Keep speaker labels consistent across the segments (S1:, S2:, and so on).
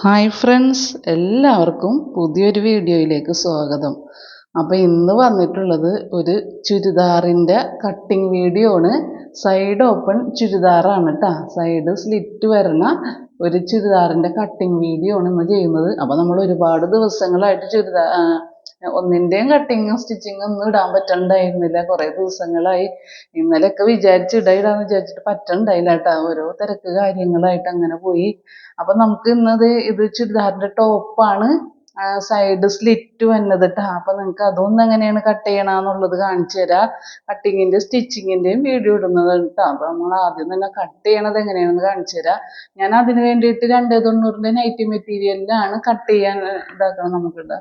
S1: Hi friends എല്ലാവർക്കും പുതിയൊരു വീഡിയോയിലേക്ക് സ്വാഗതം. അപ്പോൾ ഇന്ന് വന്നിട്ടുള്ളത് ഒരു ചുരിദാറിന്റെ കട്ടിങ് വീഡിയോ ആണ്. സൈഡ് ഓപ്പൺ ചുരിദാറാണ് കേട്ടോ സൈഡ് സ്ലിറ്റ് വരുന്ന ഒരു ചുരിദാറിന്റെ കട്ടിങ് വീഡിയോ ആണ് ഇന്ന് ചെയ്യുന്നത്. അപ്പോൾ നമ്മൾ ഒരുപാട് ദിവസങ്ങളായിട്ട് ചുരിദാർ ഒന്നിന്റെയും കട്ടിങ്ങും സ്റ്റിച്ചിങ്ങും ഒന്നും ഇടാൻ പറ്റണ്ടായിരുന്നില്ല. കുറേ ദിവസങ്ങളായി. ഇന്നലെയൊക്കെ വിചാരിച്ച് ഇട ഇടാന്ന് വിചാരിച്ചിട്ട് പറ്റണ്ടായില്ല കേട്ടോ ഓരോ തിരക്ക് കാര്യങ്ങളായിട്ട് അങ്ങനെ പോയി. അപ്പം നമുക്ക് ഇന്നത് ഇത് ചുരിദാറിന്റെ ടോപ്പാണ് സൈഡ് സ്ലിറ്റ് വന്നത് കേട്ടോ അപ്പം അതൊന്നും എങ്ങനെയാണ് കട്ട് ചെയ്യണമെന്നുള്ളത് കാണിച്ചു തരാം. കട്ടിങ്ങിന്റെ സ്റ്റിച്ചിങ്ങിന്റെയും വീഡിയോ ഇടുന്നത് കേട്ടോ അപ്പം നമ്മൾ ആദ്യം തന്നെ കട്ട് ചെയ്യണത് എങ്ങനെയാണെന്ന് കാണിച്ചു തരാം. ഞാൻ അതിന് വേണ്ടിയിട്ട് രണ്ട് തൊണ്ണൂറിന്റെ നൈറ്റി മെറ്റീരിയലിലാണ് കട്ട് ചെയ്യാൻ ഇതാക്കണം നമുക്കിവിടെ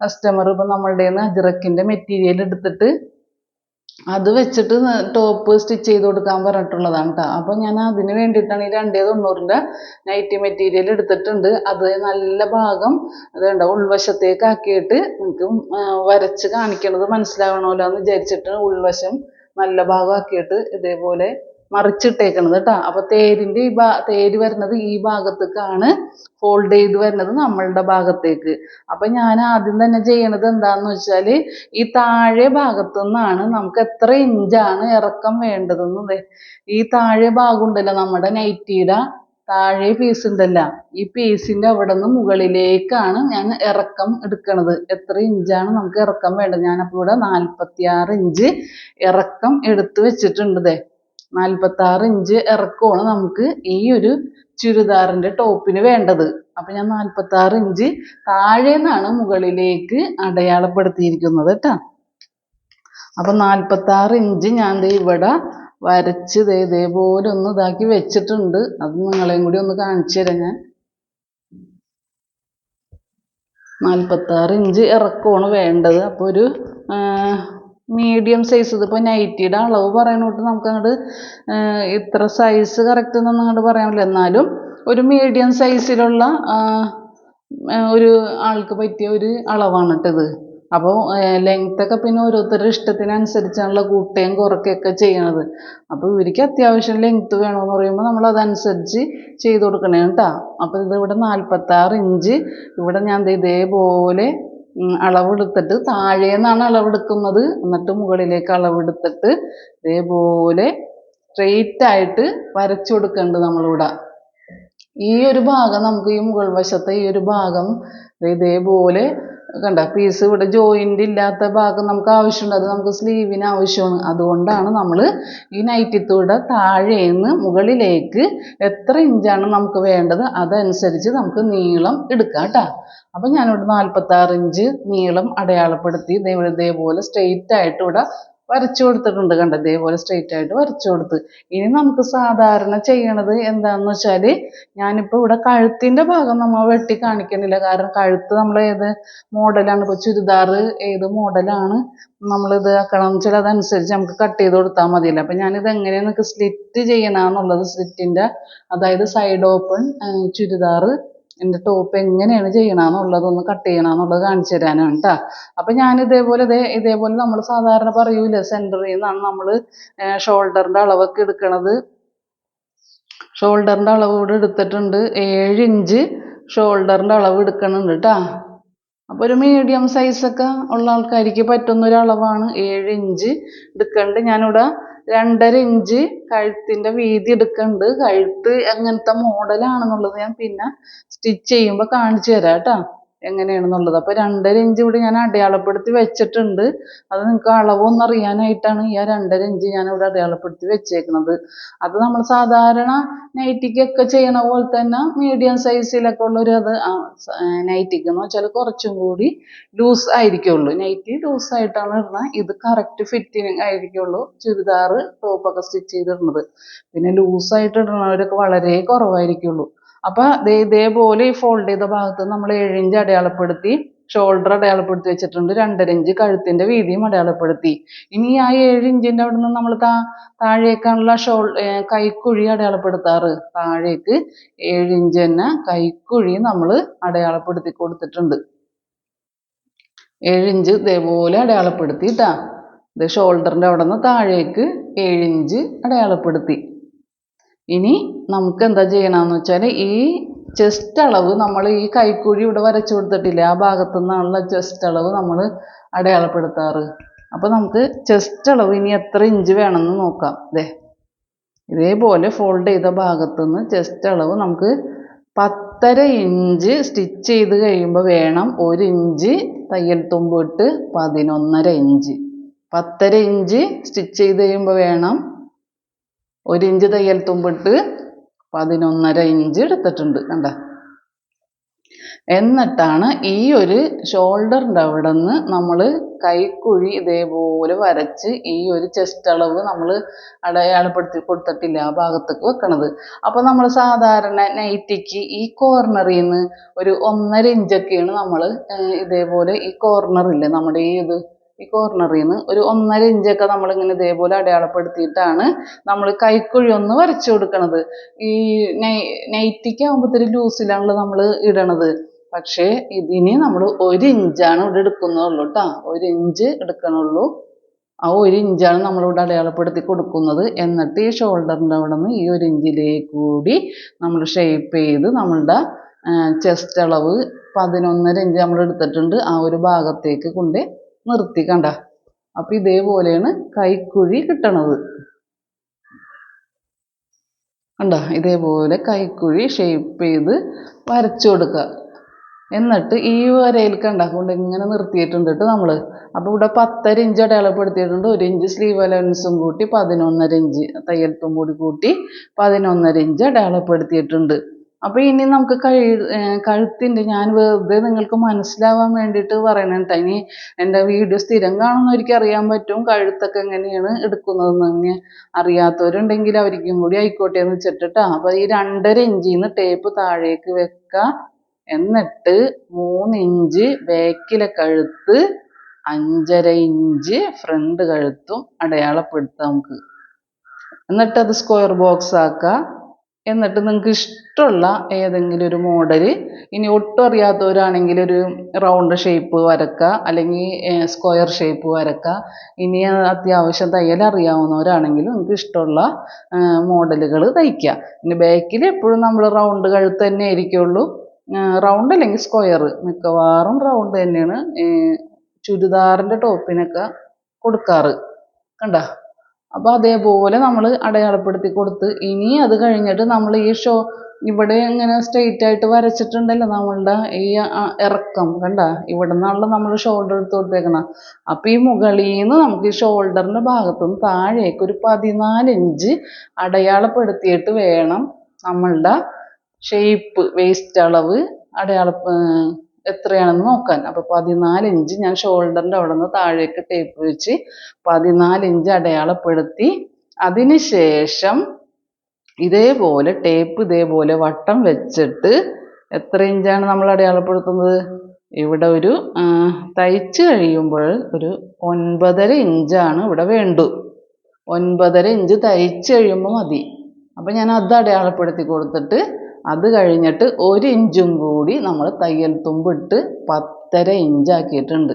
S1: കസ്റ്റമർ ഇപ്പം നമ്മളുടെ നിന്ന് അജ്രക്കിന്റെ മെറ്റീരിയൽ എടുത്തിട്ട് അത് വെച്ചിട്ട് ടോപ്പ് സ്റ്റിച്ച് ചെയ്ത് കൊടുക്കാൻ പറഞ്ഞിട്ടുള്ളതാണ് കേട്ടോ അപ്പോൾ ഞാൻ അതിന് വേണ്ടിയിട്ടാണ് ഈ രണ്ടേ തൊണ്ണൂറിന്റെ നൈറ്റി മെറ്റീരിയൽ എടുത്തിട്ടുണ്ട്. അത് നല്ല ഭാഗം അത് കണ്ടോ ഉൾവശത്തേക്ക് ആക്കിയിട്ട് നിങ്ങൾക്ക് വരച്ച് കാണിക്കണത് മനസ്സിലാവണമല്ലോ എന്ന് വിചാരിച്ചിട്ട് ഉൾവശം നല്ല ഭാഗം ആക്കിയിട്ട് ഇതേപോലെ മറിച്ചിട്ടേക്കണത് കേട്ടോ അപ്പോൾ തേരിന്റെ ഈ ഭാ തേര് വരുന്നത് ഈ ഭാഗത്തേക്കാണ് ഫോൾഡ് ചെയ്ത് വരുന്നത് നമ്മളുടെ ഭാഗത്തേക്ക്. അപ്പം ഞാൻ ആദ്യം തന്നെ ചെയ്യണത് എന്താണെന്ന് വെച്ചാൽ ഈ താഴെ ഭാഗത്തു നിന്നാണ് നമുക്ക് എത്ര ഇഞ്ചാണ് ഇറക്കം വേണ്ടതെന്ന് ഈ താഴെ ഭാഗം ഉണ്ടല്ലോ നമ്മുടെ നൈറ്റിയുടെ താഴെ പീസ് ഉണ്ടല്ലോ. ഈ പീസിന്റെ അവിടെ നിന്ന് മുകളിലേക്കാണ് ഞാൻ ഇറക്കം എടുക്കണത്. എത്ര ഇഞ്ചാണ് നമുക്ക് ഇറക്കം വേണ്ടത്? ഞാനപ്പോൾ ഇവിടെ നാൽപ്പത്തി ആറ് ഇഞ്ച് ഇറക്കം എടുത്ത് വെച്ചിട്ടുണ്ട് നാൽപ്പത്താറ് ഇഞ്ച് ഇറക്കമാണ് നമുക്ക് ഈ ഒരു ചുരിദാറിന്റെ ടോപ്പിന് വേണ്ടത്. അപ്പം ഞാൻ നാൽപ്പത്താറ് ഇഞ്ച് താഴെ നിന്നാണ് മുകളിലേക്ക് അടയാളപ്പെടുത്തിയിരിക്കുന്നത് കേട്ടോ. അപ്പം നാൽപ്പത്താറ് ഇഞ്ച് ഞാൻ ഇവിടെ വരച്ച് ഇതേപോലെ ഒന്ന് ഇതാക്കി വെച്ചിട്ടുണ്ട്. അത് നിങ്ങളെയും കൂടി ഒന്ന് കാണിച്ചു തരാം ഞാൻ. നാൽപ്പത്താറ് ഇഞ്ച് ഇറക്കമാണ് വേണ്ടത്. അപ്പോൾ ഒരു മീഡിയം സൈസ് ഇതിപ്പോൾ നൈറ്റിയുടെ അളവ് പറയണോട്ട് നമുക്ക് അങ്ങോട്ട് ഇത്ര സൈസ് കറക്റ്റ് എന്നൊന്നും അങ്ങോട്ട് പറയാൻ പറ്റില്ല. എന്നാലും ഒരു മീഡിയം സൈസിലുള്ള ഒരു ആൾക്ക് പറ്റിയ ഒരു അളവാണ് കേട്ടത് അപ്പോൾ ലെങ്ത്തൊക്കെ പിന്നെ ഓരോരുത്തരുടെ ഇഷ്ടത്തിനനുസരിച്ചാണല്ലോ കൂട്ടുകയും കുറയ്ക്കുകയൊക്കെ ചെയ്യണത്. അപ്പോൾ ഇവർക്ക് അത്യാവശ്യം ലെങ്ത്ത് വേണമെന്ന് പറയുമ്പോൾ നമ്മൾ അതനുസരിച്ച് ചെയ്ത് കൊടുക്കണേ കേട്ടോ അപ്പോൾ ഇത് ഇവിടെ നാൽപ്പത്താറ് ഇഞ്ച് ഇവിടെ ഞാൻ ഇതേപോലെ അളവെടുത്തിട്ട് താഴെ നിന്നാണ് അളവെടുക്കുന്നത്. എന്നിട്ട് മുകളിലേക്ക് അളവെടുത്തിട്ട് ഇതേപോലെ സ്ട്രെയിറ്റ് ആയിട്ട് വരച്ചു കൊടുക്കേണ്ടത് നമ്മളിവിടെ. ഈ ഒരു ഭാഗം നമുക്ക് ഈ മുകൾ വശത്തെ ഈ ഒരു ഭാഗം ഇതേപോലെ കണ്ട പീസ് ഇവിടെ ജോയിന്റ് ഇല്ലാത്ത ഭാഗം നമുക്ക് ആവശ്യമുണ്ട്. അത് നമുക്ക് സ്ലീവിന് ആവശ്യമാണ്. അതുകൊണ്ടാണ് നമ്മൾ ഈ നൈറ്റിത്തൂടെ താഴേന്ന് മുകളിലേക്ക് എത്ര ഇഞ്ചാണ് നമുക്ക് വേണ്ടത് അതനുസരിച്ച് നമുക്ക് നീളം എടുക്കാം കേട്ടോ. അപ്പം ഞാനിവിടെ നാൽപ്പത്താറ് ഇഞ്ച് നീളം അടയാളപ്പെടുത്തി ഇതേപോലെ സ്ട്രെയിറ്റ് ആയിട്ട് ഇവിടെ വരച്ചു കൊടുത്തിട്ടുണ്ട് കണ്ട? ഇതേപോലെ സ്ട്രെയിറ്റ് ആയിട്ട് വരച്ചു കൊടുത്ത്. ഇനി നമുക്ക് സാധാരണ ചെയ്യണത് എന്താണെന്ന് വെച്ചാൽ ഞാനിപ്പോൾ ഇവിടെ കഴുത്തിന്റെ ഭാഗം നമ്മൾ വെട്ടി കാണിക്കണില്ല. കാരണം കഴുത്ത് നമ്മൾ ഏത് മോഡലാണ് ഇപ്പോൾ ചുരിദാർ ഏത് മോഡലാണ് നമ്മളിത് ആക്കണം വെച്ചാൽ അതനുസരിച്ച് നമുക്ക് കട്ട് ചെയ്ത് കൊടുത്താൽ മതിയല്ലോ. അപ്പം ഞാനിത് എങ്ങനെയാണ് സ്ലിറ്റ് ചെയ്യണമെന്നുള്ളത് സ്ലിറ്റിന്റെ അതായത് സൈഡ് ഓപ്പൺ ചുരിദാർ എന്റെ ടോപ്പ് എങ്ങനെയാണ് ചെയ്യണമെന്നുള്ളതൊന്ന് കട്ട് ചെയ്യണമെന്നുള്ളത് കാണിച്ചു തരാനാണ് കേട്ടോ അപ്പം ഞാൻ ഇതേപോലെ ഇതേ ഇതേപോലെ നമ്മൾ സാധാരണ പറയൂലേ സെന്ററിൽ നിന്നാണ് നമ്മൾ ഷോൾഡറിന്റെ അളവൊക്കെ എടുക്കണത്. ഷോൾഡറിന്റെ അളവ് കൂടെ എടുത്തിട്ടുണ്ട് ഏഴ് ഇഞ്ച് ഷോൾഡറിന്റെ അളവ് എടുക്കണുണ്ട് കേട്ടോ അപ്പോൾ ഒരു മീഡിയം സൈസൊക്കെ ഉള്ള ആൾക്കാർക്ക് പറ്റുന്ന ഒരു അളവാണ് ഏഴ് ഇഞ്ച് എടുക്കേണ്ടത് ഞാനിവിടെ രണ്ടര ഇഞ്ച് കഴുത്തിന്റെ വീതി എടുക്കുന്നുണ്ട് കഴുത്ത് എങ്ങനത്തെ മോഡലാണെന്നുള്ളത് ഞാൻ പിന്നെ സ്റ്റിച്ച് ചെയ്യുമ്പോൾ കാണിച്ചു തരാം കേട്ടോ. എങ്ങനെയാണെന്നുള്ളത്. അപ്പോൾ രണ്ടര ഇഞ്ച് ഇവിടെ ഞാൻ അടയാളപ്പെടുത്തി വെച്ചിട്ടുണ്ട്. അത് നിങ്ങൾക്ക് അളവൊന്നും അറിയാനായിട്ടാണ് ഈ രണ്ടര ഇഞ്ച് ഞാൻ ഇവിടെ അടയാളപ്പെടുത്തി വെച്ചേക്കുന്നത്. അത് നമ്മൾ സാധാരണ നൈറ്റിക്കൊക്കെ ചെയ്യണ പോലെ തന്നെ മീഡിയം സൈസിലൊക്കെ ഉള്ളൊരു അത് നൈറ്റിക്ക് എന്ന് വെച്ചാൽ കുറച്ചും കൂടി ലൂസ് ആയിരിക്കുള്ളൂ. നൈറ്റി ലൂസ് ആയിട്ടാണ് ഇടുന്നത്. ഇത് കറക്റ്റ് ഫിറ്റിങ് ആയിരിക്കുള്ളൂ. ചുരിദാർ ടോപ്പൊക്കെ സ്റ്റിച്ച് ചെയ്തിടുന്നത്. പിന്നെ ലൂസായിട്ട് ഇടുന്നവരൊക്കെ വളരെ കുറവായിരിക്കുള്ളൂ. അപ്പോൾ ദേ ഇതേപോലെ ഈ ഫോൾഡ് ചെയ്ത ഭാഗത്ത് നമ്മൾ ഏഴ് ഇഞ്ച് അടയാളപ്പെടുത്തി ഷോൾഡർ അടയാളപ്പെടുത്തി വെച്ചിട്ടുണ്ട് രണ്ടര ഇഞ്ച് കഴുത്തിന്റെ വീതിയും അടയാളപ്പെടുത്തി. ഇനി ആ ഏഴ് ഇഞ്ചിന്റെ അവിടെ നിന്ന് നമ്മൾ താ താഴേക്കാണുള്ള ഷോൾ കൈക്കുഴി അടയാളപ്പെടുത്താറ്. താഴേക്ക് ഏഴ് ഇഞ്ച് തന്നെ കൈക്കുഴി നമ്മൾ അടയാളപ്പെടുത്തി കൊടുത്തിട്ടുണ്ട്. ഏഴ് ഇഞ്ച് ഇതേപോലെ അടയാളപ്പെടുത്തി ട്ടാ ഇത് ഷോൾഡറിന്റെ അവിടെ നിന്ന് താഴേക്ക് ഏഴ് ഇഞ്ച് അടയാളപ്പെടുത്തി. ഇനി നമുക്ക് എന്താ ചെയ്യണമെന്ന് വെച്ചാൽ ഈ ചെസ്റ്റ് അളവ് നമ്മൾ ഈ കൈക്കുഴി ഇവിടെ വരച്ചു കൊടുത്തിട്ടില്ലേ ആ ഭാഗത്തു നിന്നുള്ള ചെസ്റ്റ് അളവ് നമ്മൾ അടയാളപ്പെടുത്താറ്. അപ്പോൾ നമുക്ക് ചെസ്റ്റ് അളവ് ഇനി എത്ര ഇഞ്ച് വേണമെന്ന് നോക്കാം. ദേ ഇതേപോലെ ഫോൾഡ് ചെയ്ത ഭാഗത്തു നിന്ന് ചെസ്റ്റ് അളവ് നമുക്ക് പത്തര ഇഞ്ച് സ്റ്റിച്ച് ചെയ്ത് കഴിയുമ്പോൾ വേണം ഒരു ഇഞ്ച് തയ്യൽ തുമ്പിട്ട് പതിനൊന്നര ഇഞ്ച് പത്തര ഇഞ്ച് സ്റ്റിച്ച് ചെയ്ത് കഴിയുമ്പോൾ വേണം ഒരു ഇഞ്ച് തയ്യൽ തുമ്പിട്ട് പതിനൊന്നര ഇഞ്ച് എടുത്തിട്ടുണ്ട് കണ്ട? എന്നിട്ടാണ് ഈ ഒരു ഷോൾഡറിന്റെ അവിടെ നിന്ന് നമ്മൾ കൈക്കുഴി ഇതേപോലെ വരച്ച് ഈ ഒരു ചെസ്റ്റ് അളവ് നമ്മൾ അടയാളപ്പെടുത്തി കൊടുത്തിട്ടില്ല ആ ഭാഗത്തേക്ക് വെക്കണത്. അപ്പോൾ നമ്മൾ സാധാരണ നൈറ്റിക്ക് ഈ കോർണറിൽ നിന്ന് ഒരു ഒന്നര ഇഞ്ചൊക്കെയാണ് നമ്മൾ ഇതേപോലെ ഈ കോർണറില്ലേ നമ്മുടെ ഈ ഇത് ഈ കോർണറിൽ നിന്ന് ഒരു ഒന്നര ഇഞ്ചൊക്കെ നമ്മളിങ്ങനെ ഇതേപോലെ അടയാളപ്പെടുത്തിയിട്ടാണ് നമ്മൾ കൈക്കുഴി ഒന്ന് വരച്ചു കൊടുക്കണത്. ഈ നൈ നൈറ്റിക്ക് ആകുമ്പോൾ ഇത്തിരി ലൂസിലാണല്ലോ നമ്മൾ ഇടണത്. പക്ഷേ ഇതിന് നമ്മൾ ഒരു ഇഞ്ചാണ് ഇവിടെ എടുക്കുന്നുള്ളൂ കേട്ടോ ഒരു ഇഞ്ച് എടുക്കണുള്ളൂ. ആ ഒരു ഇഞ്ചാണ് നമ്മളിവിടെ അടയാളപ്പെടുത്തി കൊടുക്കുന്നത്. എന്നിട്ട് ഈ ഷോൾഡറിന്റെ അവിടെ നിന്ന് ഈ ഒരു ഇഞ്ചിലേക്ക് കൂടി നമ്മൾ ഷേപ്പ് ചെയ്ത് നമ്മളുടെ ചെസ്റ്റ് അളവ് പതിനൊന്നര ഇഞ്ച് നമ്മൾ എടുത്തിട്ടുണ്ട്. ആ ഒരു ഭാഗത്തേക്ക് കൊണ്ട് നിർത്തി കണ്ട? അപ്പം ഇതേപോലെയാണ് കൈക്കുഴി കിട്ടണത്. കണ്ട? ഇതേപോലെ കൈക്കുഴി ഷേപ്പ് ചെയ്ത് വരച്ചു കൊടുക്കുക എന്നിട്ട് ഈ വരയിൽ കണ്ട? കൊണ്ട് ഇങ്ങനെ നിർത്തിയിട്ടുണ്ട് കേട്ടോ നമ്മൾ അപ്പോൾ ഇവിടെ പത്തര ഇഞ്ച് അടയാളപ്പെടുത്തിയിട്ടുണ്ട്. ഒരു ഇഞ്ച് സ്ലീവ് അലവൻസും കൂട്ടി പതിനൊന്നര ഇഞ്ച് തയ്യൽ കൂടി കൂട്ടി പതിനൊന്നര ഇഞ്ച് അടയാളപ്പെടുത്തിയിട്ടുണ്ട്. അപ്പോൾ ഇനി നമുക്ക് കഴി കഴുത്തിന്റെ ഞാൻ വെറുതെ നിങ്ങൾക്ക് മനസ്സിലാവാൻ വേണ്ടിയിട്ട് ട്ടാ ഇനി എന്റെ വീഡിയോ സ്ഥിരം കാണുന്നവർക്ക് അറിയാൻ പറ്റും കഴുത്തൊക്കെ എങ്ങനെയാണ് എടുക്കുന്നതെന്ന് ഇനി അറിയാത്തവരുണ്ടെങ്കിൽ അവർക്കും കൂടി ആയിക്കോട്ടെ എന്ന് വെച്ചിട്ടാ അപ്പോൾ ഈ രണ്ടര ഇഞ്ചിൽ ടേപ്പ് താഴേക്ക് വെക്ക. എന്നിട്ട് മൂന്ന് ഇഞ്ച് ബാക്കിലെ കഴുത്ത് അഞ്ചര ഇഞ്ച് ഫ്രണ്ട് കഴുത്തും അടയാളപ്പെടുത്താം നമുക്ക്. എന്നിട്ട് അത് സ്ക്വയർ ബോക്സ് ആക്കുക എന്നിട്ട് നിങ്ങൾക്ക് ഇഷ്ടമുള്ള ഏതെങ്കിലും ഒരു മോഡൽ ഇനി ഒട്ടും അറിയാത്തവരാണെങ്കിൽ ഒരു റൗണ്ട് ഷേപ്പ് വരക്കുക അല്ലെങ്കിൽ സ്ക്വയർ ഷേപ്പ് വരക്കുക ഇനി അത്യാവശ്യം തയ്യൽ അറിയാവുന്നവരാണെങ്കിൽ നിങ്ങൾക്ക് ഇഷ്ടമുള്ള മോഡലുകൾ തയ്ക്കുക ഇനി ബാക്കിൽ എപ്പോഴും നമ്മൾ റൗണ്ട് കഴുത്ത് തന്നെ ആയിരിക്കുള്ളൂ. റൗണ്ട് അല്ലെങ്കിൽ സ്ക്വയർ മിക്കവാറും റൗണ്ട് തന്നെയാണ് ചുരിദാറിന്റെ ടോപ്പിനൊക്കെ കൊടുക്കാറ്. കണ്ട? അപ്പോൾ അതേപോലെ നമ്മൾ അടയാളപ്പെടുത്തി കൊടുത്ത്. ഇനി അത് കഴിഞ്ഞിട്ട് നമ്മൾ ഈ ഷോ ഇവിടെ ഇങ്ങനെ സ്ട്രെയിറ്റ് ആയിട്ട് വരച്ചിട്ടുണ്ടല്ലോ നമ്മളുടെ ഈ ഇറക്കം കണ്ട? ഇവിടെ നിന്നാണല്ലോ നമ്മൾ ഷോൾഡർ എടുത്ത് കൊടുത്തേക്കണം. അപ്പോൾ ഈ മുകളിൽ നിന്ന് നമുക്ക് ഈ ഷോൾഡറിന്റെ ഭാഗത്തുനിന്ന് താഴേക്ക് ഒരു പതിനാല് ഇഞ്ച് അടയാളപ്പെടുത്തിയിട്ട് വേണം നമ്മളുടെ ഷേപ്പ് വേസ്റ്റ് അളവ് അടയാള എത്രയാണെന്ന് നോക്കാൻ അപ്പോൾ പതിനാല് ഇഞ്ച് ഞാൻ ഷോൾഡറിന്റെ അവിടെ നിന്ന് താഴേക്ക് ടേപ്പ് വെച്ച് പതിനാല് ഇഞ്ച് അടയാളപ്പെടുത്തി. അതിനുശേഷം ഇതേപോലെ ടേപ്പ് ഇതേപോലെ വട്ടം വെച്ചിട്ട് എത്ര ഇഞ്ചാണ് നമ്മൾ അടയാളപ്പെടുത്തുന്നത്? ഇവിടെ ഒരു തയ്ച്ച് കഴിയുമ്പോൾ ഒരു ഒൻപതര ഇഞ്ചാണ് ഇവിടെ വേണ്ടു. ഒൻപതര ഇഞ്ച് തയ്ച്ച് കഴിയുമ്പോൾ മതി. അപ്പോൾ ഞാൻ അത് അടയാളപ്പെടുത്തി കൊടുത്തിട്ട് അത് കഴിഞ്ഞിട്ട് ഒരു ഇഞ്ചും കൂടി നമ്മൾ തയ്യൽ തുമ്പിട്ട് പത്തര ഇഞ്ചാക്കിയിട്ടുണ്ട്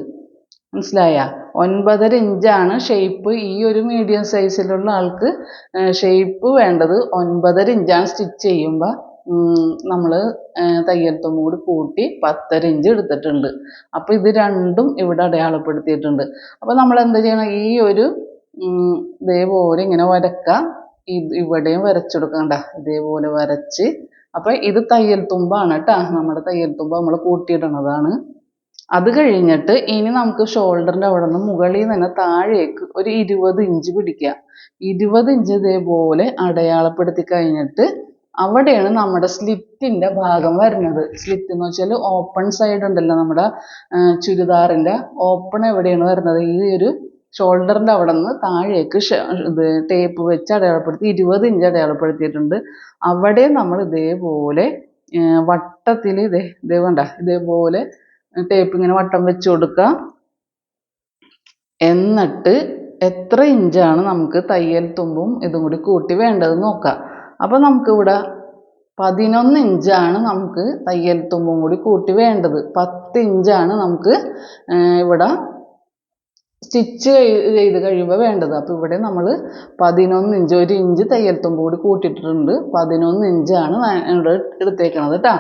S1: മനസ്സിലായ? ഒൻപതര ഇഞ്ചാണ് ഷേപ്പ് ഈ ഒരു മീഡിയം സൈസിലുള്ള ആൾക്ക് ഷേപ്പ് വേണ്ടത് ഒൻപതര ഇഞ്ചാണ് സ്റ്റിച്ച് ചെയ്യുമ്പോൾ നമ്മൾ തയ്യൽ തുമ്പ് കൂടി കൂട്ടി പത്തര ഇഞ്ച് എടുത്തിട്ടുണ്ട്. അപ്പോൾ ഇത് രണ്ടും ഇവിടെ അടയാളപ്പെടുത്തിയിട്ടുണ്ട്. അപ്പോൾ നമ്മൾ എന്താ ചെയ്യണം ഈ ഒരു ഇതേപോലെ ഇങ്ങനെ വരക്കുക ഇവിടെയും വരച്ചെടുക്കണ്ട ഇതേപോലെ വരച്ച് അപ്പോൾ ഇത് തയ്യൽ തുമ്പാണ് കേട്ടോ. നമ്മുടെ തയ്യൽ തുമ്പ് നമ്മൾ കൂട്ടിയിടണതാണ്. അത് കഴിഞ്ഞിട്ട് ഇനി നമുക്ക് ഷോൾഡറിന്റെ അവിടെ നിന്ന് മുകളിൽ നിന്ന് താഴേക്ക് ഒരു ഇരുപത് ഇഞ്ച് പിടിക്കുക. ഇരുപത് ഇഞ്ച് ഇതേപോലെ അടയാളപ്പെടുത്തി കഴിഞ്ഞിട്ട് അവിടെയാണ് നമ്മുടെ സ്ലിറ്റിന്റെ ഭാഗം വരുന്നത്. സ്ലിറ്റ് എന്ന് വെച്ചാൽ ഓപ്പൺ സൈഡ് ഉണ്ടല്ലോ നമ്മുടെ ചുരിദാറിന്റെ. ഓപ്പൺ എവിടെയാണ് വരുന്നത്? ഈ ഒരു ഷോൾഡറിന്റെ അവിടെ നിന്ന് താഴേക്ക് ഇത് ടേപ്പ് വെച്ച് അടയാളപ്പെടുത്തി ഇരുപത് ഇഞ്ച് അടയാളപ്പെടുത്തിയിട്ടുണ്ട്. അവിടെ നമ്മൾ ഇതേപോലെ വട്ടത്തിൽ ഇതേ ഇതേ വേണ്ട ഇതേപോലെ ടേപ്പ് ഇങ്ങനെ വട്ടം വെച്ച് കൊടുക്കുക എന്നിട്ട് എത്ര ഇഞ്ചാണ് നമുക്ക് തയ്യൽ തുമ്പും ഇതും കൂടി കൂട്ടി വേണ്ടത് നോക്കാം. അപ്പോൾ നമുക്കിവിടെ പതിനൊന്ന് ഇഞ്ചാണ് നമുക്ക് തയ്യൽ തുമ്പും കൂടി കൂട്ടി വേണ്ടത്. പത്ത് ഇഞ്ചാണ് നമുക്ക് ഇവിടെ സ്റ്റിച്ച് ചെയ്ത് കഴിയുമ്പോൾ വേണ്ടത്. അപ്പോൾ ഇവിടെ നമ്മൾ പതിനൊന്ന് ഇഞ്ച് ഒരു ഇഞ്ച് തയ്യൽത്തുമ്പ് കൂടി കൂട്ടിയിട്ടുണ്ട് പതിനൊന്ന് ഇഞ്ചാണ് ഇവിടെ എടുത്തേക്കണത് കേട്ടോ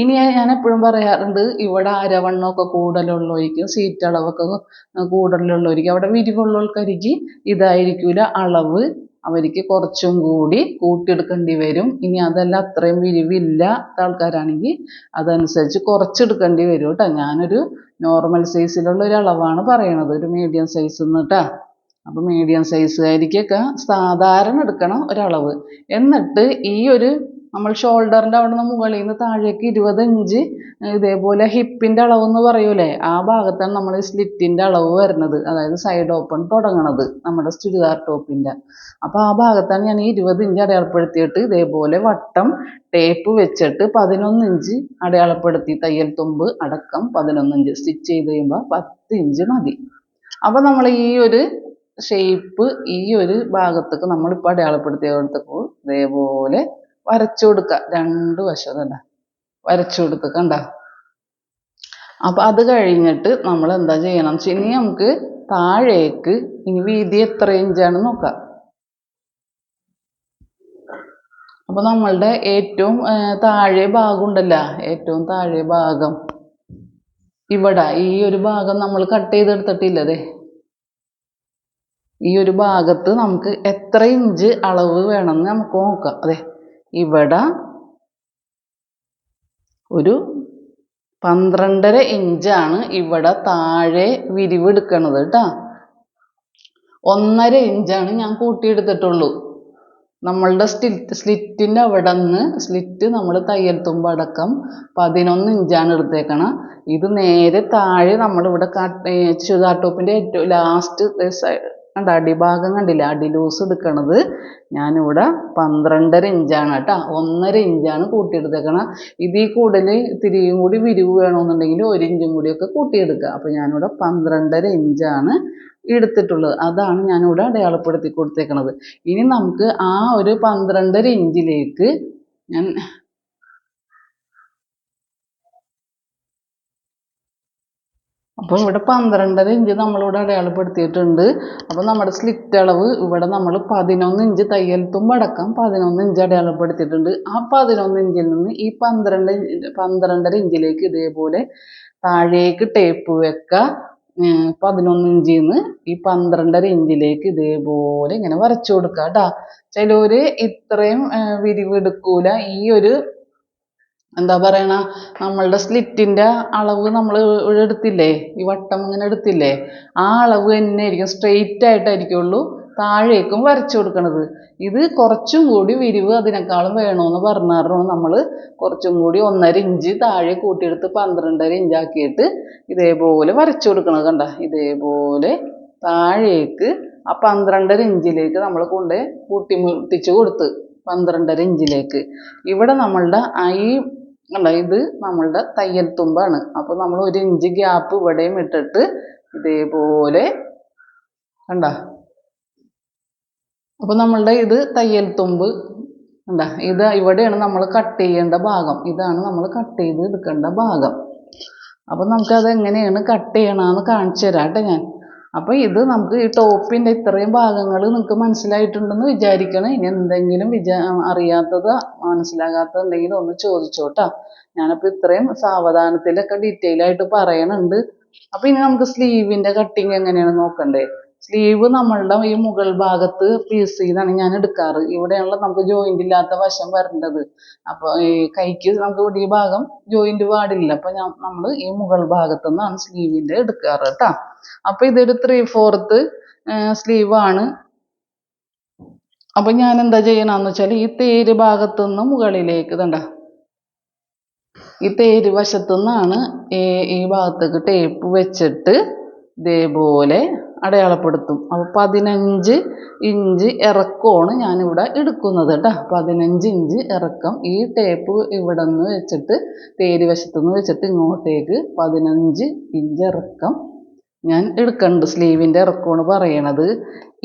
S1: ഇനി ഞാൻ എപ്പോഴും പറയാറുണ്ട് ഇവിടെ അരവണ്ണമൊക്കെ കൂടുതലുള്ളവരിക്കും സീറ്റ് അളവൊക്കെ കൂടുതലുള്ളവരിക്കും അവിടെ വിരിവുള്ള ആൾക്കാർക്ക് ഇതായിരിക്കില്ല അളവ്. അവർക്ക് കുറച്ചും കൂടി കൂട്ടിയെടുക്കേണ്ടി വരും. ഇനി അതല്ല അത്രയും വിരിവില്ല ആൾക്കാരാണെങ്കിൽ അതനുസരിച്ച് കുറച്ചെടുക്കേണ്ടി വരും കേട്ടോ. ഞാനൊരു നോർമൽ സൈസിലുള്ള ഒരു അളവാണ് പറയണത്. ഒരു മീഡിയം സൈസ് കേട്ടോ. അപ്പോൾ മീഡിയം സൈസുകാരിക്കൊക്കെ സാധാരണ എടുക്കണം ഒരളവ്. എന്നിട്ട് ഈ ഒരു നമ്മൾ ഷോൾഡറിന്റെ അവിടെ നിന്ന് മുകളിൽ നിന്ന് താഴേക്ക് ഇരുപത് ഇഞ്ച് ഇതേപോലെ ഹിപ്പിന്റെ അളവ് എന്ന് പറയൂലേ? ആ ഭാഗത്താണ് നമ്മൾ സ്ലിറ്റിന്റെ അളവ് വരുന്നത്. അതായത് സൈഡ് ഓപ്പൺ തുടങ്ങണത് നമ്മുടെ ചുരിദാർ ടോപ്പിന്റെ അപ്പോൾ ആ ഭാഗത്താണ് ഞാൻ ഈ ഇരുപത് ഇഞ്ച് അടയാളപ്പെടുത്തിയിട്ട് ഇതേപോലെ വട്ടം ടേപ്പ് വെച്ചിട്ട് പതിനൊന്ന് ഇഞ്ച് അടയാളപ്പെടുത്തി തയ്യൽ തുമ്പ് അടക്കം പതിനൊന്ന് ഇഞ്ച് സ്റ്റിച്ച് ചെയ്ത് കഴിയുമ്പോൾ പത്ത് ഇഞ്ച് മതി. അപ്പോൾ നമ്മൾ ഈ ഒരു ഷേപ്പ് ഈ ഒരു ഭാഗത്തേക്ക് നമ്മളിപ്പോൾ അടയാളപ്പെടുത്തിയ ഇതേപോലെ വരച്ചു കൊടുക്കുക രണ്ട് വശം തന്നെ. വരച്ചു കൊടുക്കുക കണ്ട? അപ്പം അത് കഴിഞ്ഞിട്ട് നമ്മൾ എന്താ ചെയ്യണം? ഇനി നമുക്ക് താഴേക്ക് ഇനി വീതി എത്ര ഇഞ്ചാണ് നോക്കാം. അപ്പോൾ നമ്മളുടെ ഏറ്റവും താഴെ ഭാഗം ഉണ്ടല്ലോ. ഏറ്റവും താഴെ ഭാഗം. ഇവിടെ ഈ ഒരു ഭാഗം നമ്മൾ കട്ട് ചെയ്തെടുത്തിട്ടില്ലതേ ഈ ഒരു ഭാഗത്ത് നമുക്ക് എത്ര ഇഞ്ച് അളവ് വേണമെന്ന് നമുക്ക് നോക്കാം. അതെ. ഇവിടെ ഒരു പന്ത്രണ്ടര ഇഞ്ചാണ് ഇവിടെ താഴെ വിരിവ് എടുക്കണത് കേട്ടോ. ഒന്നര ഇഞ്ചാണ് ഞാൻ കൂട്ടിയെടുത്തിട്ടുള്ളൂ. നമ്മളുടെ സ്റ്റിറ്റ് സ്ലിറ്റിന്റെ അവിടെ നിന്ന് സ്ലിറ്റ് നമ്മൾ തയ്യൽ തുമ്പ് അടക്കം പതിനൊന്ന് ഇഞ്ചാണ് എടുത്തേക്കണം. ഇത് നേരെ താഴെ നമ്മളിവിടെ കട്ട് ചുരിദാർ ടോപ്പിന്റെ ഏറ്റവും ലാസ്റ്റ് കണ്ട അടിഭാഗം കണ്ടില്ല? അടി ലൂസ് എടുക്കണത്. ഞാനിവിടെ പന്ത്രണ്ടര ഇഞ്ചാണ് കേട്ടോ. ഒന്നര ഇഞ്ചാണ് കൂട്ടിയെടുത്തേക്കണം. ഇതിൽ കൂടുതൽ തിരിയും കൂടി വിരിവ് വേണമെന്നുണ്ടെങ്കിൽ ഒരു ഇഞ്ചും കൂടിയൊക്കെ കൂട്ടിയെടുക്കുക. അപ്പോൾ ഞാനിവിടെ പന്ത്രണ്ടര ഇഞ്ചാണ് എടുത്തിട്ടുള്ളത്. അതാണ് ഞാനിവിടെ അടയാളപ്പെടുത്തി കൊടുത്തേക്കണത്. ഇനി നമുക്ക് ആ ഒരു പന്ത്രണ്ടര ഇഞ്ചിലേക്ക് ഞാൻ അപ്പോൾ ഇവിടെ പന്ത്രണ്ടര ഇഞ്ച് നമ്മളിവിടെ അടയാളപ്പെടുത്തിയിട്ടുണ്ട്. അപ്പോൾ നമ്മുടെ സ്ലിറ്റ് അളവ് ഇവിടെ നമ്മൾ പതിനൊന്ന് ഇഞ്ച് തയ്യൽ തുമ്പടക്കം പതിനൊന്ന് ഇഞ്ച് അടയാളപ്പെടുത്തിയിട്ടുണ്ട്. ആ പതിനൊന്ന് ഇഞ്ചിൽ നിന്ന് ഈ പന്ത്രണ്ട് പന്ത്രണ്ടര ഇഞ്ചിലേക്ക് ഇതേപോലെ താഴേക്ക് ടേപ്പ് വെക്കുക പതിനൊന്ന് ഇഞ്ചിൽ നിന്ന് ഈ പന്ത്രണ്ടര ഇഞ്ചിലേക്ക് ഇതേപോലെ ഇങ്ങനെ വരച്ചു കൊടുക്കുക കേട്ടോ ചിലവര് ഇത്രയും വിരിവെടുക്കൂല ഈ ഒരു എന്താ പറയണ? നമ്മളുടെ സ്ലിറ്റിന്റെ അളവ് നമ്മൾ എടുത്തില്ലേ? ഈ വട്ടം ഇങ്ങനെ എടുത്തില്ലേ? ആ അളവ് തന്നെ ആയിരിക്കും സ്ട്രെയിറ്റ് ആയിട്ടായിരിക്കുള്ളൂ താഴേക്കും വരച്ചു കൊടുക്കണത്. ഇത് കുറച്ചും കൂടി വിരിവ് അതിനേക്കാളും വേണമെന്ന് പറഞ്ഞാറാണ് നമ്മൾ കുറച്ചും കൂടി ഒന്നര ഇഞ്ച് താഴെ കൂട്ടിയെടുത്ത് പന്ത്രണ്ടര ഇഞ്ചാക്കിയിട്ട് ഇതേപോലെ വരച്ചു കൊടുക്കണത് കണ്ട? ഇതേപോലെ താഴേക്ക് ആ പന്ത്രണ്ടര ഇഞ്ചിലേക്ക് നമ്മൾ കൊണ്ട് കൂട്ടി മുട്ടിച്ച് കൊടുത്ത് പന്ത്രണ്ടര ഇഞ്ചിലേക്ക്. ഇവിടെ നമ്മളുടെ ഈ കണ്ട? ഇത് നമ്മളുടെ തയ്യൽ തുമ്പാണ്. അപ്പോൾ നമ്മൾ ഒരു ഇഞ്ച് ഗ്യാപ്പ് ഇവിടെയും ഇട്ടിട്ട് ഇതേപോലെ കണ്ട? അപ്പോൾ നമ്മളുടെ ഇത് തയ്യൽ തുമ്പ് കണ്ട? ഇത് ഇവിടെയാണ് നമ്മൾ കട്ട് ചെയ്യേണ്ട ഭാഗം. ഇതാണ് നമ്മൾ കട്ട് ചെയ്ത് എടുക്കേണ്ട ഭാഗം. അപ്പോൾ നമുക്കത് എങ്ങനെയാണ് കട്ട് ചെയ്യണമെന്ന് കാണിച്ചു തരാം കേട്ടോ ഞാൻ. അപ്പോൾ ഇത് നമുക്ക് ഈ ടോപ്പിന്റെ ഇത്രയും ഭാഗങ്ങൾ നിങ്ങൾക്ക് മനസ്സിലായിട്ടുണ്ടെന്ന് വിചാരിക്കണം. ഇനി എന്തെങ്കിലും വിചാ അറിയാത്തത് മനസ്സിലാകാത്തതുണ്ടെങ്കിൽ ഒന്ന് ചോദിച്ചോട്ടാ. ഞാനപ്പോൾ ഇത്രയും സാവധാനത്തിലൊക്കെ ഡീറ്റെയിൽ ആയിട്ട് പറയണുണ്ട്. അപ്പോൾ ഇനി നമുക്ക് സ്ലീവിന്റെ കട്ടിങ് എങ്ങനെയാണ് നോക്കണ്ടേ? സ്ലീവ് നമ്മളുടെ ഈ മുകൾ ഭാഗത്ത് പീസ് ചെയ്താണ് ഞാൻ എടുക്കാറ്. ഇവിടെയുള്ള നമുക്ക് ജോയിന്റ് ഇല്ലാത്ത വശം വരേണ്ടത്. അപ്പോൾ ഈ കൈക്ക് നമുക്ക് ഇവിടെ ഈ ഭാഗം ജോയിന്റ് പാടില്ല അപ്പോൾ ഞാൻ നമ്മൾ ഈ മുകൾ ഭാഗത്തു നിന്നാണ് സ്ലീവിന്റെ എടുക്കാറ് കേട്ടോ അപ്പോൾ ഇതൊരു ത്രീ ഫോർത്ത് സ്ലീവാണ് അപ്പോൾ ഞാൻ എന്താ ചെയ്യണമെന്ന് വെച്ചാൽ ഈ തേര് ഭാഗത്തു നിന്ന് മുകളിലേക്ക് ഇതണ്ട. ഈ തേര് വശത്തു നിന്നാണ് ഈ ഈ ഭാഗത്തേക്ക് ടേപ്പ് വെച്ചിട്ട് ഇതേപോലെ അടയാളപ്പെടുത്തും. അപ്പോൾ പതിനഞ്ച് ഇഞ്ച് ഇറക്കമാണ് ഞാനിവിടെ എടുക്കുന്നത് കേട്ടോ. പതിനഞ്ച് ഇഞ്ച് ഇറക്കം. ഈ ടേപ്പ് ഇവിടെ നിന്ന് വെച്ചിട്ട് തേരി വശത്തു നിന്ന് വെച്ചിട്ട് ഇങ്ങോട്ടേക്ക് പതിനഞ്ച് ഇഞ്ച് ഇറക്കം ഞാൻ എടുക്കുന്നുണ്ട് സ്ലീവിന്റെ ഇറക്കമാണ് പറയണത്.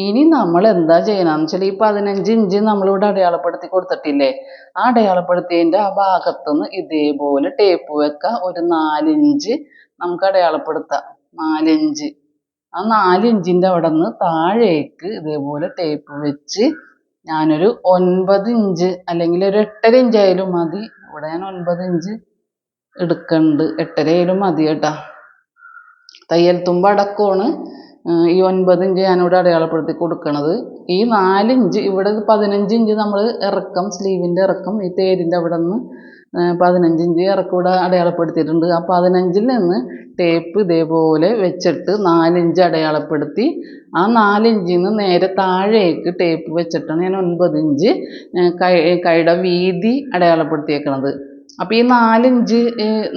S1: ഇനി നമ്മൾ എന്താ ചെയ്യണമെന്ന് വെച്ചാൽ ഈ പതിനഞ്ച് ഇഞ്ച് നമ്മളിവിടെ അടയാളപ്പെടുത്തി കൊടുത്തിട്ടില്ലേ? ആ അടയാളപ്പെടുത്തിയതിന്റെ ആ ഭാഗത്തുനിന്ന് ഇതേപോലെ ടേപ്പ് വെക്കുക ഒരു നാലിഞ്ച് നമുക്ക് അടയാളപ്പെടുത്താം. നാലിഞ്ച് ആ നാല് ഇഞ്ചിന്റെ അവിടെ നിന്ന് താഴേക്ക് ഇതേപോലെ ടേപ്പ് വെച്ച് ഞാനൊരു ഒൻപത് ഇഞ്ച് അല്ലെങ്കിൽ ഒരു എട്ടര ഇഞ്ചായാലും മതി. ഇവിടെ ഞാൻ ഒൻപത് ഇഞ്ച് എടുക്കുന്നുണ്ട് എട്ടര ആയാലും മതി കേട്ടോ. തയ്യൽ തുമ്പ് അടക്കമാണ്. ഈ ഒൻപത് ഇഞ്ച് ഞാനിവിടെ അടയാളപ്പെടുത്തി കൊടുക്കണത്. ഈ നാല് ഇഞ്ച് ഇവിടെ പതിനഞ്ച് ഇഞ്ച് നമ്മൾ ഇറക്കം സ്ലീവിന്റെ ഇറക്കം ഈ തേരിന്റെ അവിടെ നിന്ന് പതിനഞ്ച് ഇഞ്ച് ഇറക്കൂടെ അടയാളപ്പെടുത്തിയിട്ടുണ്ട്. ആ പതിനഞ്ചിൽ നിന്ന് ടേപ്പ് ഇതേപോലെ വെച്ചിട്ട് നാലിഞ്ച് അടയാളപ്പെടുത്തി ആ നാലിഞ്ചിൽ നിന്ന് നേരെ താഴേക്ക് ടേപ്പ് വെച്ചിട്ടാണ് ഞാൻ ഒൻപത് ഇഞ്ച് കൈ കൈയുടെ വീതി അടയാളപ്പെടുത്തിയേക്കണത്. അപ്പോൾ ഈ നാലിഞ്ച്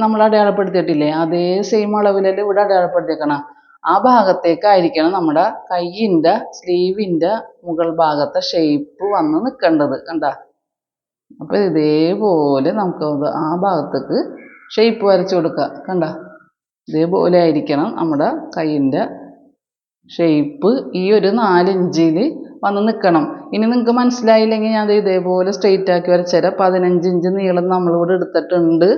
S1: നമ്മൾ അടയാളപ്പെടുത്തിയിട്ടില്ലേ? അതേ സെയിം അളവിലല്ലേ ഇവിടെ അടയാളപ്പെടുത്തിയേക്കണം. ആ ഭാഗത്തേക്കായിരിക്കണം നമ്മുടെ കയ്യിന്റെ സ്ലീവിന്റെ മുകൾ ഭാഗത്തെ ഷേപ്പ് വന്ന് നിൽക്കേണ്ടത്. കണ്ട? അപ്പോൾ ഇതേപോലെ നമുക്ക് ആ ഭാഗത്തേക്ക് ഷേപ്പ് വരച്ച് കൊടുക്കുക. കണ്ട? ഇതേപോലെ ആയിരിക്കണം നമ്മുടെ കയ്യിന്റെ ഷേപ്പ് ഈ ഒരു നാലിഞ്ചിൽ വന്ന് നിൽക്കണം. ഇനി നിങ്ങൾക്ക് മനസ്സിലായില്ലെങ്കിൽ ഞാൻ ഇതേപോലെ സ്ട്രെയിറ്റ് ആക്കി വരച്ചുതരാം പതിനഞ്ച് ഇഞ്ച് നീളം നമ്മളിവിടെ എടുത്തിട്ടുണ്ട്.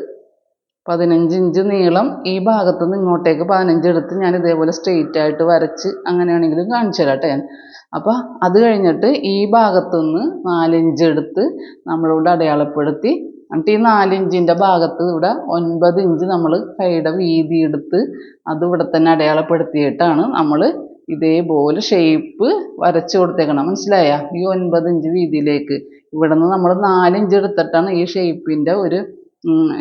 S1: പതിനഞ്ച് ഇഞ്ച് നീളം ഈ ഭാഗത്ത് നിന്ന് ഇങ്ങോട്ടേക്ക് പതിനഞ്ച് എടുത്ത് ഞാൻ ഇതേപോലെ സ്ട്രെയിറ്റ് ആയിട്ട് വരച്ച് അങ്ങനെയാണെങ്കിലും കാണിച്ചു തരാം കേട്ടോ ഞാൻ. അപ്പോൾ അത് കഴിഞ്ഞിട്ട് ഈ ഭാഗത്തു നിന്ന് നാലിഞ്ച് എടുത്ത് നമ്മളിവിടെ അടയാളപ്പെടുത്തി. എന്നിട്ട് ഈ നാലിഞ്ചിന്റെ ഭാഗത്ത് ഇവിടെ ഒൻപത് ഇഞ്ച് നമ്മൾ കൈയുടെ വീതി എടുത്ത് അത് ഇവിടെ തന്നെ അടയാളപ്പെടുത്തിയിട്ടാണ് നമ്മൾ ഇതേപോലെ ഷേപ്പ് വരച്ച് കൊടുത്തേക്കണം മനസ്സിലായ? ഈ ഒൻപത് ഇഞ്ച് വീതിയിലേക്ക്. ഇവിടെ നിന്ന് നമ്മൾ നാലിഞ്ച് എടുത്തിട്ടാണ് ഈ ഷേപ്പിന്റെ ഒരു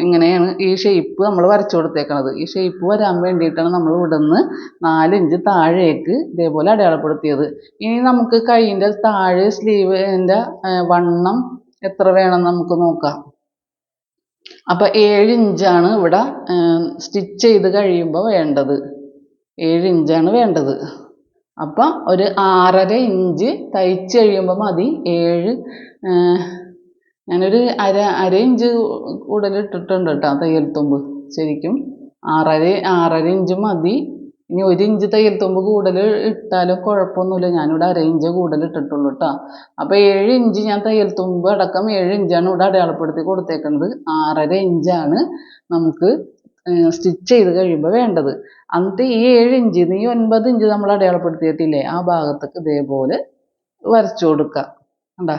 S1: ഇങ്ങനെയാണ് ഈ ഷേപ്പ് നമ്മൾ വരച്ചു കൊടുത്തേക്കണത്. ഈ ഷേപ്പ് വരാൻ വേണ്ടിയിട്ടാണ് നമ്മൾ ഇവിടുന്ന് നാലിഞ്ച് താഴേക്ക് ഇതേപോലെ അടയാളപ്പെടുത്തിയത്. ഇനി നമുക്ക് കൈയിന്റെ താഴെ സ്ലീവിന്റെ വണ്ണം എത്ര വേണം നമുക്ക് നോക്കാം. അപ്പോൾ ഏഴ് ഇഞ്ചാണ് ഇവിടെ സ്റ്റിച്ച് ചെയ്ത് കഴിയുമ്പോൾ വേണ്ടത്. ഏഴ് ഇഞ്ചാണ് വേണ്ടത്. അപ്പം ഒരു ആറര ഇഞ്ച് തയ്ച്ച് കഴിയുമ്പോൾ മതി. ഏഴ് ഞാനൊരു അര അര ഇഞ്ച് കൂടുതൽ ഇട്ടിട്ടുണ്ട് കേട്ടോ തയ്യൽ തുമ്പ് ശരിക്കും ആറര ആറര ഇഞ്ച് മതി. ഇനി ഒരു ഇഞ്ച് തയ്യൽ തുമ്പ് കൂടുതൽ ഇട്ടാലും കുഴപ്പമൊന്നുമില്ല. ഞാനിവിടെ അര ഇഞ്ച് കൂടുതൽ ഇട്ടിട്ടുള്ളൂ കേട്ടോ. അപ്പോൾ ഏഴ് ഇഞ്ച് ഞാൻ തയ്യൽ തുമ്പ് അടക്കം ഏഴ് ഇഞ്ചാണ് ഇവിടെ അടയാളപ്പെടുത്തി കൊടുത്തേക്കുന്നത്. ആറര ഇഞ്ചാണ് നമുക്ക് സ്റ്റിച്ച് ചെയ്ത് കഴിയുമ്പോൾ വേണ്ടത്. എന്നിട്ട് ഈ ഏഴ് ഇഞ്ച് ഈ ഒൻപത് ഇഞ്ച് നമ്മൾ അടയാളപ്പെടുത്തിയിട്ടില്ലേ ആ ഭാഗത്തേക്ക് ഇതേപോലെ വരച്ചു കൊടുക്കുക. കണ്ടാ?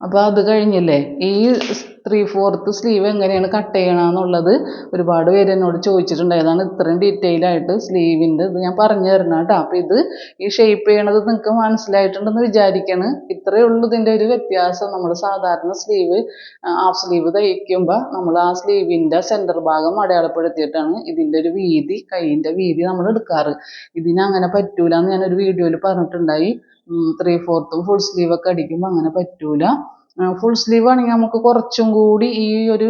S1: അപ്പോൾ അത് കഴിഞ്ഞില്ലേ? ഈ ത്രീ ഫോർത്ത് സ്ലീവ് എങ്ങനെയാണ് കട്ട് ചെയ്യണമെന്നുള്ളത് ഒരുപാട് പേര് എന്നോട് ചോദിച്ചിട്ടുണ്ടായതാണ് ഇത്രയും ഡീറ്റെയിൽ ആയിട്ട് സ്ലീവിന്റെ ഇത് ഞാൻ പറഞ്ഞു തരണം കേട്ടോ. അപ്പോൾ ഇത് ഈ ഷേപ്പ് ചെയ്യണത് നിങ്ങൾക്ക് മനസ്സിലായിട്ടുണ്ടെന്ന് വിചാരിക്കാണ്. ഇത്രയേ ഉള്ളൂ ഇതിന്റെ ഒരു വ്യത്യാസം. നമ്മൾ സാധാരണ സ്ലീവ് ഹാഫ് സ്ലീവ് തയ്ക്കുമ്പോൾ നമ്മൾ ആ സ്ലീവിന്റെ സെന്റർ ഭാഗം അടയാളപ്പെടുത്തിയിട്ടാണ് ഇതിന്റെ ഒരു വീതി കൈയിന്റെ വീതി നമ്മൾ എടുക്കാറ് ഇതിന് അങ്ങനെ പറ്റൂല എന്ന് ഞാനൊരു വീഡിയോയിൽ പറഞ്ഞിട്ടുണ്ടായി. ത്രീ ഫോർത്തും ഫുൾ സ്ലീവ് ഒക്കെ അടിക്കുമ്പോൾ അങ്ങനെ പറ്റൂല. ഫുൾ സ്ലീവ് ആണെങ്കിൽ നമുക്ക് കുറച്ചും കൂടി ഈ ഒരു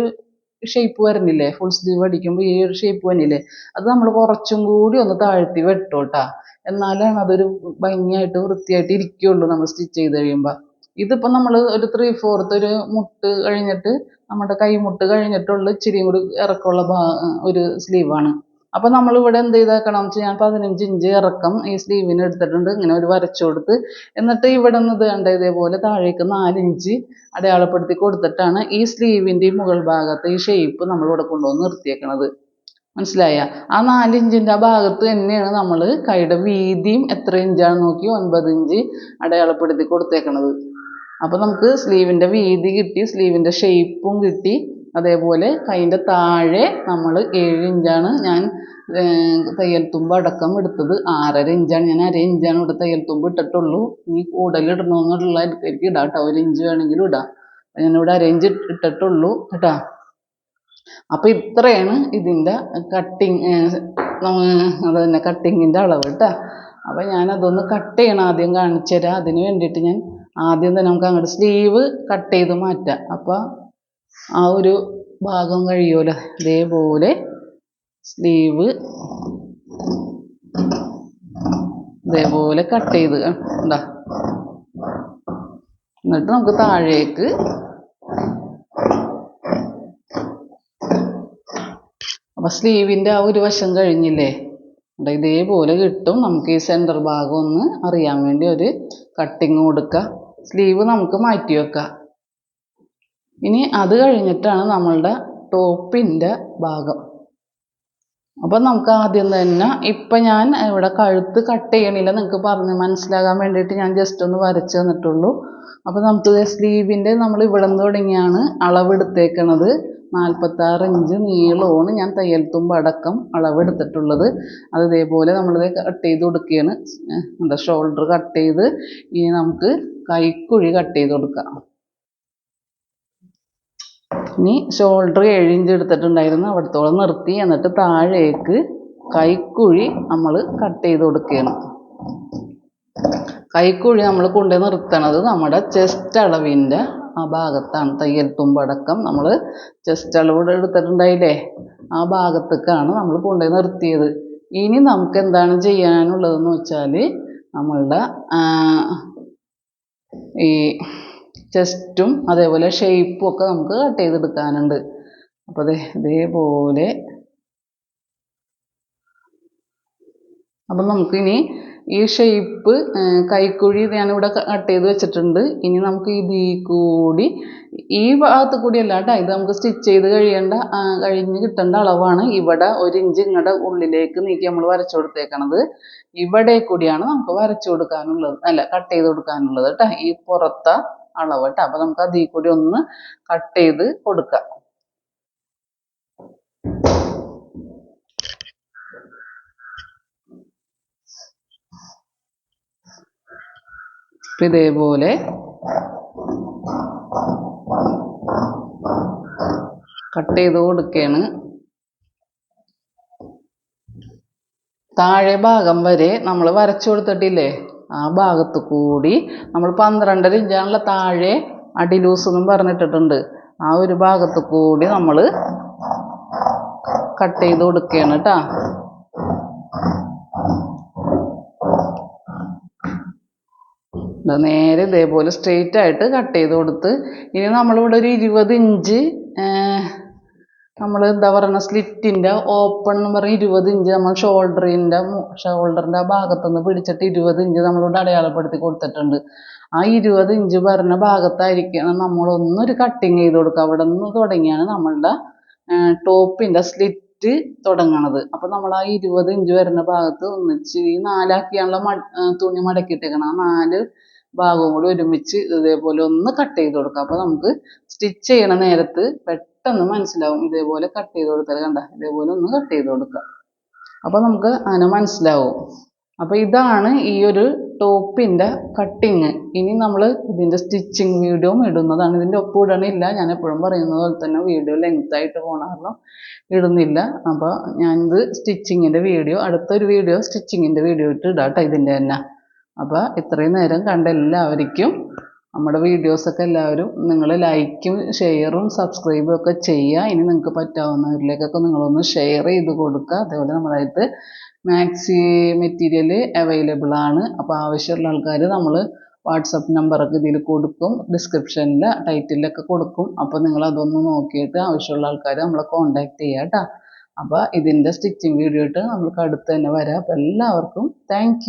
S1: ഷേപ്പ് വരുന്നില്ലേ? ഫുൾ സ്ലീവ് അടിക്കുമ്പോൾ ഈ ഒരു ഷേപ്പ് വന്നില്ലേ? അത് നമ്മൾ കുറച്ചും കൂടി ഒന്ന് താഴ്ത്തി വെട്ടോട്ടാ. എന്നാലാണ് അതൊരു ഭംഗിയായിട്ട് വൃത്തിയായിട്ട് ഇരിക്കുകയുള്ളൂ നമ്മൾ സ്റ്റിച്ച് ചെയ്ത് കഴിയുമ്പോൾ ഇതിപ്പോൾ നമ്മൾ ഒരു ത്രീ ഫോർത്ത് ഒരു മുട്ട് കഴിഞ്ഞിട്ട് നമ്മുടെ കൈമുട്ട് കഴിഞ്ഞിട്ടുള്ള ഇച്ചിരിയും കൂടി ഇറക്കമുള്ള ഭാ ഒരു സ്ലീവാണ് അപ്പോൾ നമ്മൾ ഇവിടെ എന്ത് ചെയ്തേക്കണം വെച്ചാൽ ഞാൻ പതിനഞ്ച് ഇഞ്ച് ഇറക്കം ഈ സ്ലീവിന് എടുത്തിട്ടുണ്ട്. ഇങ്ങനെ ഒരു വരച്ചു കൊടുത്ത്. എന്നിട്ട് ഇവിടെ നിന്ന് കണ്ട ഇതേപോലെ താഴേക്ക് നാല് ഇഞ്ച് അടയാളപ്പെടുത്തി കൊടുത്തിട്ടാണ് ഈ സ്ലീവിന്റെ മുകൾ ഭാഗത്ത് ഈ ഷേപ്പ് നമ്മൾ ഇവിടെ കൊണ്ടുവന്ന് നിർത്തിയേക്കണത്. മനസ്സിലായ? ആ നാല് ഇഞ്ചിന്റെ ആ ഭാഗത്ത് തന്നെയാണ് നമ്മൾ കൈയുടെ വീതിയും എത്ര ഇഞ്ചാണ് നോക്കി ഒൻപത് ഇഞ്ച് അടയാളപ്പെടുത്തി കൊടുത്തേക്കണത്. അപ്പോൾ നമുക്ക് സ്ലീവിന്റെ വീതി കിട്ടി സ്ലീവിന്റെ ഷേപ്പും കിട്ടി. അതേപോലെ അതിന്റെ താഴെ നമ്മൾ ഏഴ് ഇഞ്ചാണ് ഞാൻ തയ്യൽ തുമ്പ് അടക്കം എടുത്തത്. ആറര ഇഞ്ചാണ് ഞാൻ അര ഇഞ്ചാണ് ഇവിടെ തയ്യൽ തുമ്പ് ഇട്ടിട്ടുള്ളൂ. ഇനി കൂടുതലിടണമെന്നുള്ള എനിക്ക് ഇടാം കേട്ടോ ഒരു ഇഞ്ച് വേണമെങ്കിലും ഇടാം. ഞാനിവിടെ അര ഇഞ്ച് ഇട്ടിട്ടുള്ളൂ കേട്ടോ. അപ്പോൾ ഇത്രയാണ് ഇതിന്റെ കട്ടിങ് അത് തന്നെ കട്ടിങ്ങിന്റെ അളവ് കേട്ടോ. അപ്പോൾ ഞാനതൊന്ന് കട്ട് ചെയ്യണം ആദ്യം കാണിച്ചു തരാം അതിന് വേണ്ടിയിട്ട് ഞാൻ ആദ്യം തന്നെ നമുക്ക് അങ്ങോട്ട് സ്ലീവ് കട്ട് ചെയ്ത് മാറ്റാം. അപ്പോൾ ആ ഒരു ഭാഗം കഴിയുമല്ലോ ഇതേപോലെ സ്ലീവ് ഇതേപോലെ കട്ട് ചെയ്ത്. ഉണ്ടാ എന്നിട്ട് നമുക്ക് താഴേക്ക് അപ്പം സ്ലീവിന്റെ ആ ഒരു വശം കഴിഞ്ഞില്ലേ? ദാ ഇതേപോലെ കിട്ടും. നമുക്ക് ഈ സെന്റർ ഭാഗം ഒന്ന് അറിയാൻ വേണ്ടി ഒരു കട്ടിങ് കൊടുക്കുക സ്ലീവ് നമുക്ക് മാറ്റി വെക്കാം. ഇനി അത് കഴിഞ്ഞിട്ടാണ് നമ്മളുടെ ടോപ്പിന്റെ ഭാഗം. അപ്പം നമുക്ക് ആദ്യം തന്നെ ഇപ്പം ഞാൻ ഇവിടെ കഴുത്ത് കട്ട് ചെയ്യണില്ല. നിങ്ങൾക്ക് പറഞ്ഞ് മനസ്സിലാകാൻ വേണ്ടിയിട്ട് ഞാൻ ജസ്റ്റ് ഒന്ന് വരച്ച് തന്നിട്ടുള്ളൂ. അപ്പോൾ നമുക്ക് സ്ലീവിന്റെ നമ്മൾ ഇവിടെ നിന്ന് തുടങ്ങിയാണ് അളവെടുത്തേക്കണത് നാൽപ്പത്താറ് ഇഞ്ച് നീളമാണ് ഞാൻ തയ്യൽ തുമ്പ് അടക്കം അളവെടുത്തിട്ടുള്ളത് അത് ഇതേപോലെ നമ്മളിത് കട്ട് ചെയ്ത് കൊടുക്കുകയാണ്. ഷോൾഡർ കട്ട് ചെയ്ത് ഇനി നമുക്ക് കൈക്കുഴി കട്ട് ചെയ്ത് കൊടുക്കാം. ഇനി ഷോൾഡർ ഏഴ് ഇഞ്ച് അവിടത്തോളം നിർത്തി. എന്നിട്ട് താഴേക്ക് കൈക്കുഴി നമ്മൾ കട്ട് ചെയ്ത് കൊടുക്കുകയാണ്. കൈക്കുഴി നമ്മൾ കൊണ്ടുപോയി നിർത്തണത് നമ്മുടെ ചെസ്റ്റ് അളവിന്റെ ആ ഭാഗത്താണ്. തയ്യൽ തുമ്പടക്കം നമ്മൾ ചെസ്റ്റ് അളവ് എടുത്തിട്ടുണ്ടായില്ലേ? ആ ഭാഗത്തേക്കാണ് നമ്മൾ കൊണ്ടുപോയി നിർത്തിയത്. ഇനി നമുക്ക് എന്താണ് ചെയ്യാനുള്ളതെന്ന് വെച്ചാൽ നമ്മളുടെ ഈ ചെസ്റ്റും അതേപോലെ ഷേപ്പും ഒക്കെ നമുക്ക് കട്ട് ചെയ്തെടുക്കാനുണ്ട്. അപ്പോൾ അതെ ഇതേപോലെ. അപ്പം നമുക്കിനി ഈ ഷേപ്പ് കൈക്കുഴി ഞാനിവിടെ കട്ട് ചെയ്ത് വെച്ചിട്ടുണ്ട്. ഇനി നമുക്ക് ഇതിൽ കൂടി ഈ ഭാഗത്ത് കൂടി അല്ല കേട്ടോ ഇത് നമുക്ക് സ്റ്റിച്ച് ചെയ്ത് കഴിയേണ്ട കഴിഞ്ഞ് കിട്ടേണ്ട അളവാണ് ഇവിടെ ഒരു ഇഞ്ച് ഇങ്ങടെ ഉള്ളിലേക്ക് നീക്കി നമ്മൾ വരച്ചു കൊടുത്തേക്കണത്. ഇവിടെ കൂടിയാണ് നമുക്ക് വരച്ചു കൊടുക്കാനുള്ളത്. അല്ല കട്ട് ചെയ്ത് കൊടുക്കാനുള്ളത് കേട്ടോ ഈ പുറത്തെ അളവ് കേട്ടോ അപ്പം നമുക്ക് അതിൽ കൂടി ഒന്ന് കട്ട് ചെയ്ത് കൊടുക്കാം. ഇതേപോലെ കട്ട് ചെയ്ത് കൊടുക്കുകയാണ് താഴെ ഭാഗം വരെ നമ്മൾ വരച്ചു കൊടുത്തിട്ടില്ലേ? ആ ഭാഗത്ത് കൂടി നമ്മൾ പന്ത്രണ്ടര ഇഞ്ചാണല്ലോ താഴെ അടിലൂസ് എന്നും പറഞ്ഞിട്ടിട്ടുണ്ട്. ആ ഒരു ഭാഗത്ത് കൂടി നമ്മൾ കട്ട് ചെയ്ത് കൊടുക്കുകയാണ് കേട്ടോ. നേരെ ഇതേപോലെ സ്ട്രെയിറ്റ് ആയിട്ട് കട്ട് ചെയ്ത് കൊടുത്ത് ഇനി നമ്മളിവിടെ ഒരു ഇരുപത് ഇഞ്ച് നമ്മൾ എന്താ പറയുക സ്ലിറ്റിന്റെ ഓപ്പൺ എന്ന് പറഞ്ഞ ഇരുപത് ഇഞ്ച് നമ്മൾ ഷോൾഡറിന്റെ ഷോൾഡറിന്റെ ആ ഭാഗത്തുനിന്ന് പിടിച്ചിട്ട് ഇരുപത് ഇഞ്ച് നമ്മളോട് അടയാളപ്പെടുത്തി കൊടുത്തിട്ടുണ്ട്. ആ ഇരുപത് ഇഞ്ച് പറഞ്ഞ ഭാഗത്തായിരിക്കണം നമ്മളൊന്നൊരു കട്ടിങ് ചെയ്ത് കൊടുക്കുക. അവിടെ നിന്ന് തുടങ്ങിയാണ് നമ്മളുടെ ടോപ്പിന്റെ സ്ലിറ്റ് തുടങ്ങണത്. അപ്പോൾ നമ്മൾ ആ ഇരുപത് ഇഞ്ച് വരുന്ന ഭാഗത്ത് ഒന്നിച്ച് ഈ നാലാക്കിയാണല്ലോ മ തുണി മടക്കിയിട്ടേക്കണം. ആ നാല് ഭാഗവും കൂടി ഒരുമിച്ച് ഇതേപോലെ ഒന്ന് കട്ട് ചെയ്ത് കൊടുക്കുക. അപ്പോൾ നമുക്ക് സ്റ്റിച്ച് ചെയ്യണ നേരത്ത് മനസ്സിലാവും ഇതേപോലെ കട്ട് ചെയ്ത് കൊടുത്താൽ കണ്ട ഇതേപോലെ ഒന്ന് കട്ട് ചെയ്ത് കൊടുക്കുക. അപ്പോൾ നമുക്ക് അങ്ങനെ മനസ്സിലാവും. അപ്പോൾ ഇതാണ് ഈ ഒരു ടോപ്പിന്റെ കട്ടിങ് ഇനി നമ്മൾ ഇതിന്റെ സ്റ്റിച്ചിങ് വീഡിയോയും ഇടുന്നതാണ്. ഇതിന്റെ ഒപ്പം ഇടണില്ല. ഞാൻ എപ്പോഴും പറയുന്നത് പോലെ തന്നെ വീഡിയോ ലെങ്ത് ആയിട്ട് കാരണം ഇടുന്നില്ല. അപ്പോൾ ഞാനിത് സ്റ്റിച്ചിങ്ങിന്റെ വീഡിയോ അടുത്തൊരു വീഡിയോ സ്റ്റിച്ചിങ്ങിന്റെ വീഡിയോ ഇട്ട് ഇടാം കേട്ടോ ഇതിന്റെ തന്നെ. അപ്പോൾ ഇത്രയും നേരം കണ്ട എല്ലാവർക്കും നമ്മുടെ വീഡിയോസൊക്കെ എല്ലാവരും നിങ്ങൾ ലൈക്കും ഷെയറും സബ്സ്ക്രൈബും ഒക്കെ ചെയ്യുക. ഇനി നിങ്ങൾക്ക് പറ്റാവുന്നവരിലേക്കൊക്കെ നിങ്ങളൊന്ന് ഷെയർ ചെയ്ത് കൊടുക്കുക. അതേപോലെ നമ്മുടെ അടുത്ത് മാക്സി മെറ്റീരിയൽ അവൈലബിൾ ആണ്. അപ്പോൾ ആവശ്യമുള്ള ആൾക്കാർ നമ്മൾ വാട്സപ്പ് നമ്പറൊക്കെ ഇതിൽ കൊടുക്കും. ഡിസ്ക്രിപ്ഷനിൽ ടൈറ്റിലൊക്കെ കൊടുക്കും. അപ്പോൾ നിങ്ങൾ അതൊന്ന് നോക്കിയിട്ട് ആവശ്യമുള്ള ആൾക്കാർ നമ്മളെ കോൺടാക്റ്റ് ചെയ്യുക കേട്ടോ അപ്പോൾ ഇതിന്റെ സ്റ്റിച്ചിങ് വീഡിയോ ഇട്ട് നമുക്ക് അടുത്ത് തന്നെ വരാം. അപ്പോൾ എല്ലാവർക്കും താങ്ക്